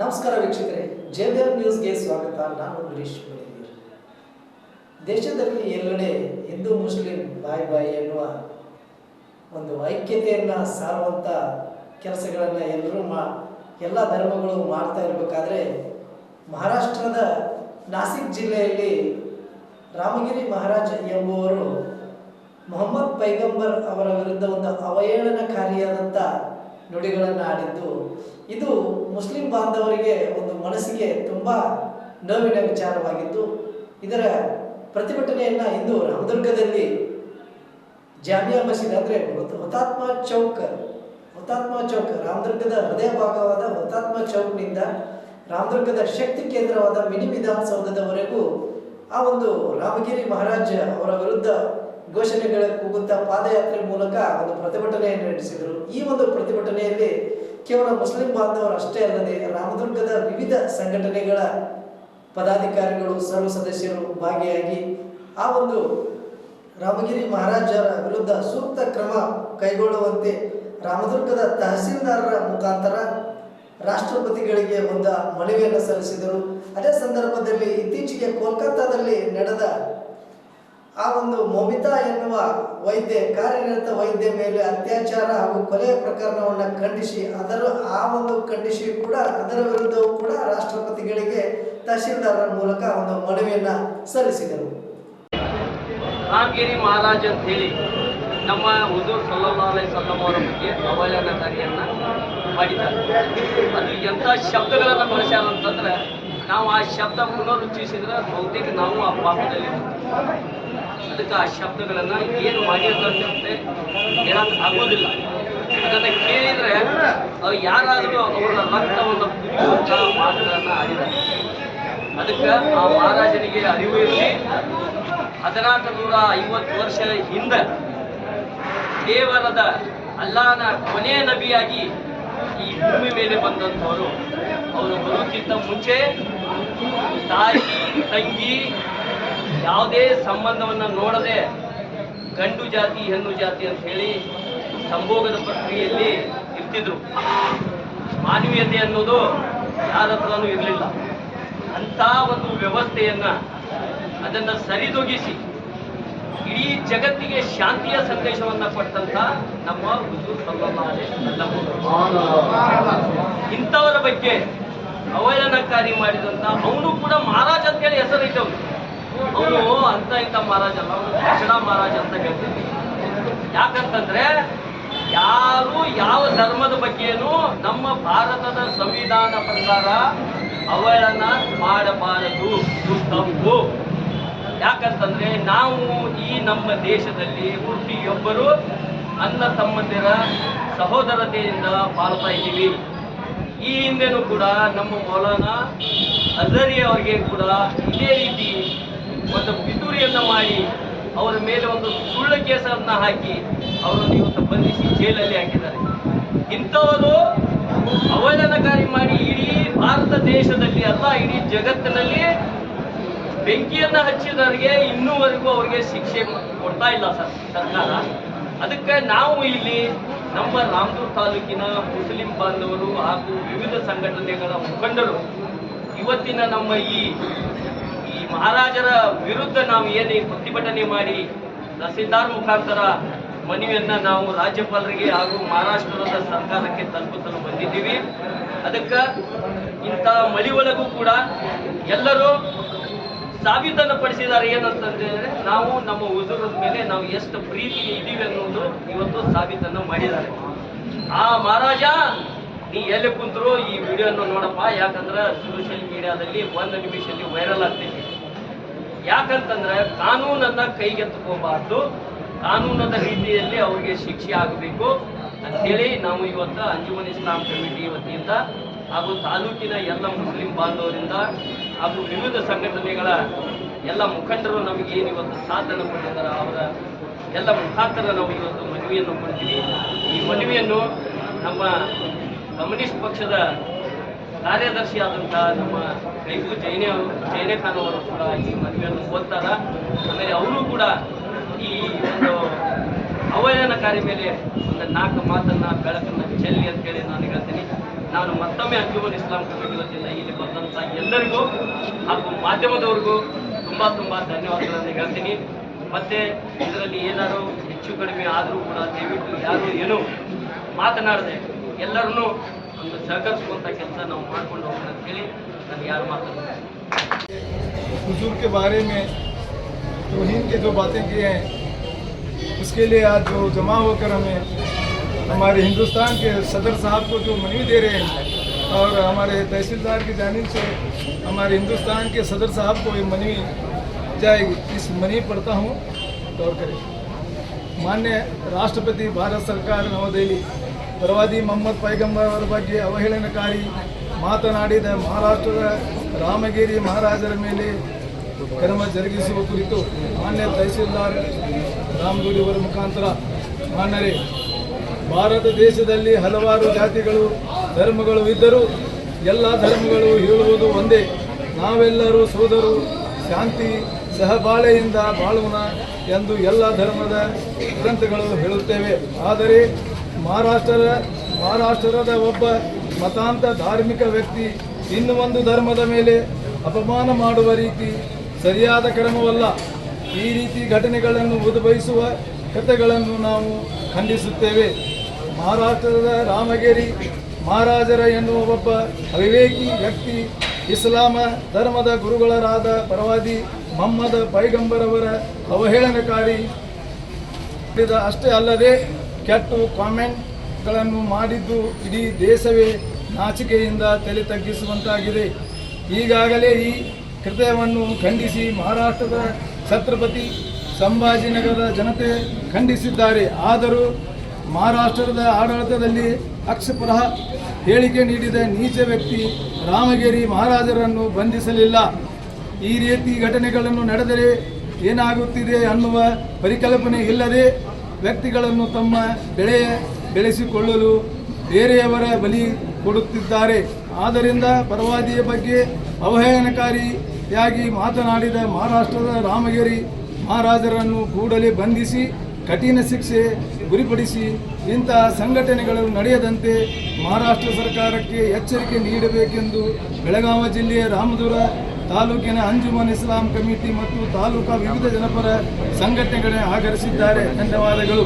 ನಮಸ್ಕಾರ ವೀಕ್ಷಕರೇ ಜೆವಿಆರ್ ನ್ಯೂಸ್ಗೆ ಸ್ವಾಗತ. ನಾನು ಗಿರೀಶ್ ದೇಶದಲ್ಲಿ ಎಲ್ಲೆಡೆ ಹಿಂದೂ ಮುಸ್ಲಿಂ ಬಾಯ್ ಬಾಯ್ ಎನ್ನುವ ಒಂದು ಐಕ್ಯತೆಯನ್ನು ಸಾರುವಂಥ ಕೆಲಸಗಳನ್ನು ಎಲ್ಲರೂ ಮಾ, ಎಲ್ಲ ಧರ್ಮಗಳು ಮಾಡ್ತಾ ಇರಬೇಕಾದ್ರೆ, ಮಹಾರಾಷ್ಟ್ರದ ನಾಸಿಕ್ ಜಿಲ್ಲೆಯಲ್ಲಿ ರಾಮಗಿರಿ ಮಹಾರಾಜ್ ಎಂಬುವರು ಮೊಹಮ್ಮದ್ ಪೈಗಂಬರ್ ಅವರ ವಿರುದ್ಧ ಒಂದು ಅವಹೇಳನಕಾರಿಯಾದಂಥ ನುಡಿಗಳನ್ನು ಆಡಿದ್ದು. ಇದು ಮುಸ್ಲಿಂ ಬಾಂಧವರಿಗೆ ಒಂದು ಮನಸ್ಸಿಗೆ ತುಂಬ ನೋವಿನ ವಿಚಾರವಾಗಿತ್ತು ಇದರ ಪ್ರತಿಭಟನೆಯನ್ನು ಇಂದು ರಾಮದುರ್ಗದಲ್ಲಿ ಜಾಮಿಯಾ ಮಸೀದ್ ಅಂದರೆ ಹುತಾತ್ಮ ಚೌಕ್ ಹುತಾತ್ಮ ಚೌಕ್, ರಾಮದುರ್ಗದ ಹೃದಯ ಭಾಗವಾದ ಹುತಾತ್ಮ ಚೌಕ್ನಿಂದ ರಾಮದುರ್ಗದ ಶಕ್ತಿ ಕೇಂದ್ರವಾದ ಮಿನಿ ವಿಧಾನಸೌಧದವರೆಗೂ ಆ ಒಂದು ರಾಮಗಿರಿ ಮಹಾರಾಜ ಅವರ ವಿರುದ್ಧ ಘೋಷಣೆಗಳ ಕೂಗುತ್ತಾ ಪಾದಯಾತ್ರೆ ಮೂಲಕ ಒಂದು ಪ್ರತಿಭಟನೆಯನ್ನು ನಡೆಸಿದರು. ಈ ಒಂದು ಪ್ರತಿಭಟನೆಯಲ್ಲಿ ಕೇವಲ ಮುಸ್ಲಿಂ ಬಾಂಧವರು ಅಷ್ಟೇ ಅಲ್ಲದೆ ರಾಮದುರ್ಗದ ವಿವಿಧ ಸಂಘಟನೆಗಳ ಪದಾಧಿಕಾರಿಗಳು, ಸರ್ವ ಸದಸ್ಯರು ಭಾಗಿಯಾಗಿ ಆ ಒಂದು ರಾಮಗಿರಿ ಮಹಾರಾಜರ ವಿರುದ್ಧ ಸೂಕ್ತ ಕ್ರಮ ಕೈಗೊಳ್ಳುವಂತೆ ರಾಮದುರ್ಗದ ತಹಸೀಲ್ದಾರರ ಮುಖಾಂತರ ರಾಷ್ಟ್ರಪತಿಗಳಿಗೆ ಒಂದು ಮನವಿಯನ್ನು ಸಲ್ಲಿಸಿದರು. ಅದೇ ಸಂದರ್ಭದಲ್ಲಿ ಇತ್ತೀಚೆಗೆ ಕೋಲ್ಕತ್ತಾದಲ್ಲಿ ನಡೆದ ಆ ಒಂದು ಮೋಮಿತಾ ಎನ್ನುವ ವೈದ್ಯೆ, ಕಾರ್ಯನಿರತ ವೈದ್ಯ ಮೇಲೆ ಅತ್ಯಾಚಾರ ಹಾಗೂ ಕೊಲೆ ಪ್ರಕರಣವನ್ನು ಖಂಡಿಸಿ, ಅದರ ಆ ಒಂದು ಖಂಡಿಸಿ ಕೂಡ, ಅದರ ವಿರುದ್ಧವೂ ಕೂಡ ರಾಷ್ಟ್ರಪತಿಗಳಿಗೆ ತಹಶೀಲ್ದಾರರ ಮೂಲಕ ಒಂದು ಮನವಿಯನ್ನು ಸಲ್ಲಿಸಿದರು. ಮಹಾರಾಜ್ ಅಂತ ಹೇಳಿ ನಮ್ಮ ಹುಜೂರ್ ಅಲೈಹಿ ವಸಲ್ಲಂ ಅವರ ಬಗ್ಗೆ ಅವಹೇಳನಕಾರಿಯನ್ನ ಮಾಡಿದ್ದಾರೆ. ಅದು ಎಂಥ ಶಬ್ದಗಳನ್ನು ಬಳಸ್ಯಾರ ಅಂತಂದ್ರೆ ನಾವು ಆ ಶಬ್ದ ಪುನರುಚ್ಚರಿಸಿದ್ರೆ ಬಹುತೇಕ ನಾವು ಆ ಪಾಪದಲ್ಲಿ ಅದಕ್ಕೆ ಆ ಶಬ್ದಗಳನ್ನು ಏನು ಮಾಡಿರ್ತಕ್ಕಂತೆ ಹೇಳಕ್ ಆಗೋದಿಲ್ಲ. ಅದನ್ನು ಕೇಳಿದ್ರೆ ಯಾರಾದರೂ ಅವರ ರಕ್ತವನ್ನು ಕುದಿಯುವಂಥ ಮಾತುಗಳನ್ನು ಆಡಿದ್ದಾರೆ. ಅದಕ್ಕೆ ಆ ಮಹಾರಾಜನಿಗೆ ಅರಿವು ಇರಲಿ. ಹದಿನಾಲ್ಕು ನೂರ ಐವತ್ತು ವರ್ಷ ಹಿಂದೆ ದೇವರದ ಅಲ್ಲಾನ ಕೊನೆಯ ನಬಿಯಾಗಿ ಈ ಭೂಮಿ ಮೇಲೆ ಬಂದಂಥವರು. ಅವರು ಬರೋಕ್ಕಿಂತ ಮುಂಚೆ ತಾಯಿ, ತಂಗಿ ಯಾವುದೇ ಸಂಬಂಧವನ್ನು ನೋಡದೆ ಗಂಡು ಜಾತಿ, ಹೆಣ್ಣು ಜಾತಿ ಅಂತ ಹೇಳಿ ಸಂಭೋಗದ ಪ್ರಕ್ರಿಯೆಯಲ್ಲಿ ಇರ್ತಿದ್ರು ಮಾನವೀಯತೆ ಅನ್ನೋದು ಯಾರ ಹತ್ರನೂ ಇರಲಿಲ್ಲ. ಅಂಥ ಒಂದು ವ್ಯವಸ್ಥೆಯನ್ನ ಅದನ್ನು ಸರಿದೊಗಿಸಿ ಇಡೀ ಜಗತ್ತಿಗೆ ಶಾಂತಿಯ ಸಂದೇಶವನ್ನು ಕೊಟ್ಟಂತ ನಮ್ಮ ಹುಜೂರ್ ವಸಲ್ಲಂ ಇಂಥವರ ಬಗ್ಗೆ ಅವಹೇಳನಕಾರಿ ಮಾಡಿದಂತ ಅವನು ಕೂಡ ಮಹಾರಾಜ್ ಅಂತ ಹೇಳಿ ಹೆಸರಿದ್ದವನು. ಅವನು ಅಂತ ಇಂಥ ಮಹಾರಾಜ ಅಲ್ಲ ದಕ್ಷಿಣ ಮಹಾರಾಜ ಅಂತ ಕರಿತೀವಿ. ಯಾಕಂತಂದ್ರೆ, ಯಾರು ಯಾವ ಧರ್ಮದ ಬಗ್ಗೆನೂ ನಮ್ಮ ಭಾರತದ ಸಂವಿಧಾನ ಪ್ರಕಾರ ಅವಳನ್ನ ಮಾಡಬಾರದು. ತಪ್ಪು. ಯಾಕಂತಂದ್ರೆ, ನಾವು ಈ ನಮ್ಮ ದೇಶದಲ್ಲಿ ಪ್ರತಿಯೊಬ್ಬರು ಅನ್ನ ತಮ್ಮಂದಿರ ಸಹೋದರತೆಯಿಂದ ಬಾಳ್ತಾ ಇದ್ದೀವಿ. ಈ ಹಿಂದೆನೂ ಕೂಡ ನಮ್ಮ ಮೌಲಾನ ಅಜರಿ ಅವರಿಗೆ ಕೂಡ ಇದೇ ರೀತಿ ಒಂದು ಪಿತೂರಿಯನ್ನು ಮಾಡಿ ಅವರ ಮೇಲೆ ಒಂದು ಸುಳ್ಳು ಕೇಸನ್ನು ಹಾಕಿ ಅವರನ್ನು ಇವತ್ತು ಬಂಧಿಸಿ ಜೈಲಲ್ಲಿ ಹಾಕಿದ್ದಾರೆ. ಇಂಥವರು ಅವಹೇಳನಕಾರಿ ಮಾಡಿ ಇಡೀ ಭಾರತ ದೇಶದಲ್ಲಿ ಅಲ್ಲ, ಇಡೀ ಜಗತ್ತಿನಲ್ಲಿ ಬೆಂಕಿಯನ್ನು ಹಚ್ಚಿದವರಿಗೆ ಇನ್ನೂವರೆಗೂ ಅವರಿಗೆ ಶಿಕ್ಷೆ ಕೊಡ್ತಾ ಇಲ್ಲ ಸರ್ ಸರ್ಕಾರ. ಅದಕ್ಕೆ ನಾವು ಇಲ್ಲಿ ನಮ್ಮ ರಾಮದೂರ್ ತಾಲೂಕಿನ ಮುಸ್ಲಿಂ ಬಾಂಧವರು ಹಾಗೂ ವಿವಿಧ ಸಂಘಟನೆಗಳ ಮುಖಂಡರು, ಇವತ್ತಿನ ನಮ್ಮ ಈ ಈ ಮಹಾರಾಜರ ವಿರುದ್ಧ ನಾವು ಏನು ಪ್ರತಿಭಟನೆ ಮಾಡಿ ತಹಸೀಲ್ದಾರ್ ಮುಖಾಂತರ ಮನವಿಯನ್ನ ನಾವು ರಾಜ್ಯಪಾಲರಿಗೆ ಹಾಗೂ ಮಹಾರಾಷ್ಟ್ರದ ಸರ್ಕಾರಕ್ಕೆ ತಲುಪುತ್ತಲು ಬಂದಿದ್ದೀವಿ. ಅದಕ್ಕೆ ಇಂಥ ಮಳಿ ಒಳಗೂ ಕೂಡ ಎಲ್ಲರೂ ಸಾಬೀತನ್ನು ಪಡಿಸಿದ್ದಾರೆ ಏನಂತಂದ್ರೆ ನಾವು ನಮ್ಮ ಉದುರದ ಮೇಲೆ ನಾವು ಎಷ್ಟು ಪ್ರೀತಿ ಇದ್ದೀವಿ ಅನ್ನೋದು ಇವತ್ತು ಸಾಬೀತನ್ನು ಮಾಡಿದ್ದಾರೆ. ಆ ಮಹಾರಾಜ, ನೀ ಎಲ್ಲಿ ಕುಂತರು ಈ ವಿಡಿಯೋನ ನೋಡಪ್ಪ. ಯಾಕಂದ್ರೆ ಸೋಷಿಯಲ್ ಮೀಡಿಯಾದಲ್ಲಿ ಒಂದು ನಿಮಿಷದಲ್ಲಿ ವೈರಲ್ ಆಗ್ತೈತಿ. ಯಾಕಂತಂದ್ರೆ ಕಾನೂನನ್ನ ಕೈಗೆತ್ತಿಕೋಬಾರ್ದು. ಕಾನೂನದ ರೀತಿಯಲ್ಲಿ ಅವರಿಗೆ ಶಿಕ್ಷೆ ಆಗಬೇಕು ಅಂತೇಳಿ ನಾವು ಇವತ್ತು ಅಂಜುಮನ್ ಇಸ್ಲಾಂ ಕಮಿಟಿ ವತಿಯಿಂದ ಹಾಗೂ ತಾಲೂಕಿನ ಎಲ್ಲ ಮುಸ್ಲಿಂ ಬಾಂಧವರಿಂದ ಹಾಗೂ ವಿವಿಧ ಸಂಘಟನೆಗಳ ಎಲ್ಲ ಮುಖಂಡರು ನಮಗೆ ಏನು ಇವತ್ತು ಸಾಧನೆ ಕೊಟ್ಟಿದ್ದಾರೆ, ಅವರ ಎಲ್ಲ ಮುಖಾಂತರ ನಾವು ಇವತ್ತು ಮನವಿಯನ್ನು ಕೊಡ್ತೀವಿ. ಈ ಮನವಿಯನ್ನು ನಮ್ಮ ಕಮ್ಯುನಿಸ್ಟ್ ಪಕ್ಷದ ಕಾರ್ಯದರ್ಶಿ ಆದಂಥ ನಮ್ಮ ಕೈಬು ಜೈನೆ ಅವರು, ಜೈನೆ ಖಾನ್ ಅವರು ಕೂಡ ಈ ಮದುವೆಯನ್ನು ಓದ್ತಾರ. ಆಮೇಲೆ ಅವರು ಕೂಡ ಈ ಒಂದು ಅವಯನಕಾರಿ ಮೇಲೆ ಒಂದು ನಾಲ್ಕು ಮಾತನ್ನು, ಬೆಳಕನ್ನು ಚೆಲ್ಲಿ ಅಂತೇಳಿ ನಾನು ಹೇಳ್ತೀನಿ. ನಾನು ಮತ್ತೊಮ್ಮೆ ಅಂಜುಮನ್ ಇಸ್ಲಾಂ ಕಮಿಟಿ ವತಿಯಿಂದ ಇಲ್ಲಿ ಬಂದಂಥ ಎಲ್ಲರಿಗೂ ಹಾಗೂ ಮಾಧ್ಯಮದವ್ರಿಗೂ ತುಂಬ ತುಂಬ ಧನ್ಯವಾದಗಳನ್ನು ಹೇಳ್ತೀನಿ. ಮತ್ತೆ ಇದರಲ್ಲಿ ಏನಾದ್ರು ಹೆಚ್ಚು ಕಡಿಮೆ ಆದರೂ ಕೂಡ ದಯವಿಟ್ಟು ಯಾರು ಏನು ಮಾತನಾಡದೆ ಎಲ್ಲರನ್ನೂ ಒಂದು ಸಹಕರಿಸುವಂಥ ಕೆಲಸ ನಾವು ಮಾಡ್ಕೊಂಡು ಹೋಗೋಣ ಅಂತೇಳಿ हजूर के बारे में तोहन के जो बातें किए हैं, उसके लिए आज जो जमा होकर हमें हमारे हिंदुस्तान के सदर साहब को जो मनी दे रहे हैं और हमारे तहसीलदार की जानब से हमारे हिंदुस्तान के सदर साहब को ये मनी जाएगी। इस मनी पढ़ता हूँ, गौर करें। मान्य राष्ट्रपति भारत सरकार नवदेली प्रवादी मोहम्मद पैगंबर वर्ग अवहेलनकारी ಮಾತನಾಡಿದ ಮಹಾರಾಷ್ಟ್ರದ ರಾಮಗಿರಿ ಮಹಾರಾಜರ ಮೇಲೆ ಕ್ರಮ ಜರುಗಿಸುವ ಕುರಿತು ಮಾನ್ಯ ತಹಸೀಲ್ದಾರ್ ರಾಮಗುಡಿ ಅವರ ಮುಖಾಂತರ, ಮಾನ್ಯರೇ, ಭಾರತ ದೇಶದಲ್ಲಿ ಹಲವಾರು ಜಾತಿಗಳು, ಧರ್ಮಗಳು ಇದ್ದರೂ ಎಲ್ಲ ಧರ್ಮಗಳು ಹೇಳುವುದು ಒಂದೇ. ನಾವೆಲ್ಲರೂ ಸೋದರು, ಶಾಂತಿ ಸಹಬಾಳೆಯಿಂದ ಬಾಳೋಣ ಎಂದು ಎಲ್ಲ ಧರ್ಮದ ಗ್ರಂಥಗಳು ಹೇಳುತ್ತೇವೆ. ಆದರೆ ಮಹಾರಾಷ್ಟ್ರದ ಮಹಾರಾಷ್ಟ್ರದ ಒಬ್ಬ ಮತಾಂತ ಧಾರ್ಮಿಕ ವ್ಯಕ್ತಿ, ಇನ್ನು ಒಂದು ಧರ್ಮದ ಮೇಲೆ ಅಪಮಾನ ಮಾಡುವ ರೀತಿ ಸರಿಯಾದ ಕ್ರಮವಲ್ಲ. ಈ ರೀತಿ ಘಟನೆಗಳನ್ನು ಉದ್ಭವಿಸುವ ಕಥೆಗಳನ್ನು ನಾವು ಖಂಡಿಸುತ್ತೇವೆ. ಮಹಾರಾಷ್ಟ್ರದ ರಾಮಗಿರಿ ಮಹಾರಾಜರ ಎನ್ನುವ ಒಬ್ಬ ಅವಿವೇಕಿ ವ್ಯಕ್ತಿ, ಇಸ್ಲಾಮ ಧರ್ಮದ ಗುರುಗಳರಾದ ಪರವಾದಿ ಮಹಮ್ಮದ ಪೈಗಂಬರವರ ಅವಹೇಳನಕಾರಿ, ಅಷ್ಟೇ ಅಲ್ಲದೆ ಕೆಟ್ಟು ಕಾಮೆಂಟ್ಗಳನ್ನು ಮಾಡಿದ್ದು ಇಡೀ ದೇಶವೇ ನಾಚಿಕೆಯಿಂದ ತಲೆ ತಗ್ಗಿಸುವಂತಾಗಿದೆ. ಈಗಾಗಲೇ ಈ ಕೃತ್ಯವನ್ನು ಖಂಡಿಸಿ ಮಹಾರಾಷ್ಟ್ರದ ಛತ್ರಪತಿ ಸಂಭಾಜಿನಗರದ ಜನತೆ ಖಂಡಿಸಿದ್ದಾರೆ. ಆದರೂ ಮಹಾರಾಷ್ಟ್ರದ ಆಡಳಿತದಲ್ಲಿ ಅಕ್ಷಪರಹ ಹೇಳಿಕೆ ನೀಡಿದ ನೀಚ ವ್ಯಕ್ತಿ ರಾಮಗಿರಿ ಮಹಾರಾಜರನ್ನು ಬಂಧಿಸಲಿಲ್ಲ. ಈ ರೀತಿ ಘಟನೆಗಳನ್ನು ನಡೆದರೆ ಏನಾಗುತ್ತಿದೆ ಅನ್ನುವ ಪರಿಕಲ್ಪನೆ ಇಲ್ಲದೆ ವ್ಯಕ್ತಿಗಳನ್ನು ತಮ್ಮ ಬೆಳೆ ಬೆಳೆಸಿಕೊಳ್ಳಲು ಬೇರೆಯವರ ಬಲಿ ಕೊಡುತ್ತಿದ್ದಾರೆ. ಆದ್ದರಿಂದ ಪರವಾದಿಯ ಬಗ್ಗೆ ಅವಹೇಳನಕಾರಿಯಾಗಿ ಮಾತನಾಡಿದ ಮಹಾರಾಷ್ಟ್ರದ ರಾಮಗಿರಿ ಮಹಾರಾಜರನ್ನು ಕೂಡಲೇ ಬಂಧಿಸಿ, ಕಠಿಣ ಶಿಕ್ಷೆ ಗುರಿಪಡಿಸಿ ಇಂತಹ ಸಂಘಟನೆಗಳು ನಡೆಯದಂತೆ ಮಹಾರಾಷ್ಟ್ರ ಸರ್ಕಾರಕ್ಕೆ ಎಚ್ಚರಿಕೆ ನೀಡಬೇಕೆಂದು ಬೆಳಗಾವಿ ಜಿಲ್ಲೆಯ ರಾಮದುರ ತಾಲೂಕಿನ ಅಂಜುಮನ್ ಇಸ್ಲಾಂ ಕಮಿಟಿ ಮತ್ತು ತಾಲೂಕಾ ವಿವಿಧ ಜನಪರ ಸಂಘಟನೆಗಳೇ ಆಗರಿಸಿದ್ದಾರೆ ಧನ್ಯವಾದಗಳು.